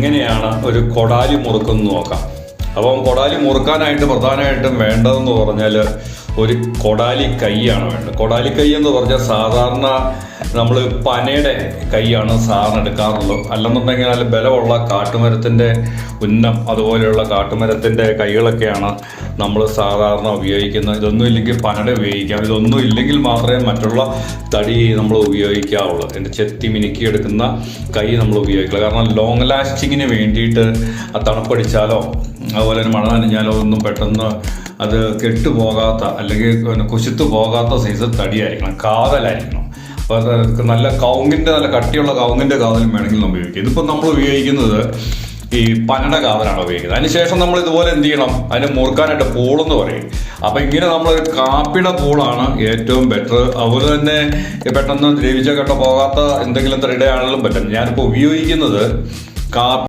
എങ്ങനെയാണ് ഒരു കൊടാലി മുറുക്കുന്നത് നോക്കാം. അപ്പം കൊടാലി മുറുക്കാനായിട്ട് പ്രധാനമായിട്ടും വേണ്ടതെന്ന് പറഞ്ഞാൽ ഒരു കൊടാലി കൈയാണ് വേണ്ടത്. കൊടാലി കൈ എന്ന് പറഞ്ഞാൽ സാധാരണ നമ്മൾ പനയുടെ കൈയാണ് സാധാരണ എടുക്കാറുള്ളത്. അല്ലെന്നുണ്ടെങ്കിൽ നല്ല ബലമുള്ള കാട്ടുമരത്തിന്റെ ഉന്നം അതുപോലെയുള്ള കാട്ടുമരത്തിന്റെ കൈകളൊക്കെയാണ് നമ്മൾ സാധാരണ ഉപയോഗിക്കുന്ന ഇതൊന്നും ഇല്ലെങ്കിൽ പനട ഉപയോഗിക്കാം. ഇതൊന്നും ഇല്ലെങ്കിൽ മാത്രമേ മറ്റുള്ള തടി നമ്മൾ ഉപയോഗിക്കാവുള്ളൂ. എന്റെ ചെത്തി മിനുക്കി എടുക്കുന്ന കൈ നമ്മൾ ഉപയോഗിക്കില്ല കാരണം ലോങ് ലാസ്റ്റിങ്ങിന് വേണ്ടിയിട്ട് തണുപ്പടിച്ചാലോ അതുപോലെ തന്നെ മഴ നനഞ്ഞാലോ ഒന്നും പെട്ടെന്ന് അത് കെട്ടുപോകാത്ത അല്ലെങ്കിൽ കുശുത്ത് പോകാത്ത സൈസ് തടിയായിരിക്കണം കാതലായിരിക്കണം. അപ്പോൾ നല്ല കൗങ്ങിന്റെ നല്ല കട്ടിയുള്ള കൗങ്ങിന്റെ കാതലും വേണമെങ്കിൽ നമ്മൾ ഉപയോഗിക്കാം. ഇതിപ്പോൾ നമ്മൾ ഉപയോഗിക്കുന്നത് ഈ പന്നട കാതലാണ് ഉപയോഗിക്കുന്നത്. അതിനുശേഷം നമ്മൾ ഇതുപോലെ എന്ത് ചെയ്യണം? അതിനെ മുറുക്കാനായിട്ട് പൂളെന്ന് പറയും. അപ്പൊ ഇങ്ങനെ നമ്മൾ കാപ്പിയുടെ പൂളാണ് ഏറ്റവും ബെറ്റർ അതുപോലെ തന്നെ പെട്ടെന്ന് ദ്രവിച്ച കെട്ട പോകാത്ത എന്തെങ്കിലും ത്രിടയാണെങ്കിലും പറ്റും. ഞാനിപ്പോൾ ഉപയോഗിക്കുന്നത് കാപ്പി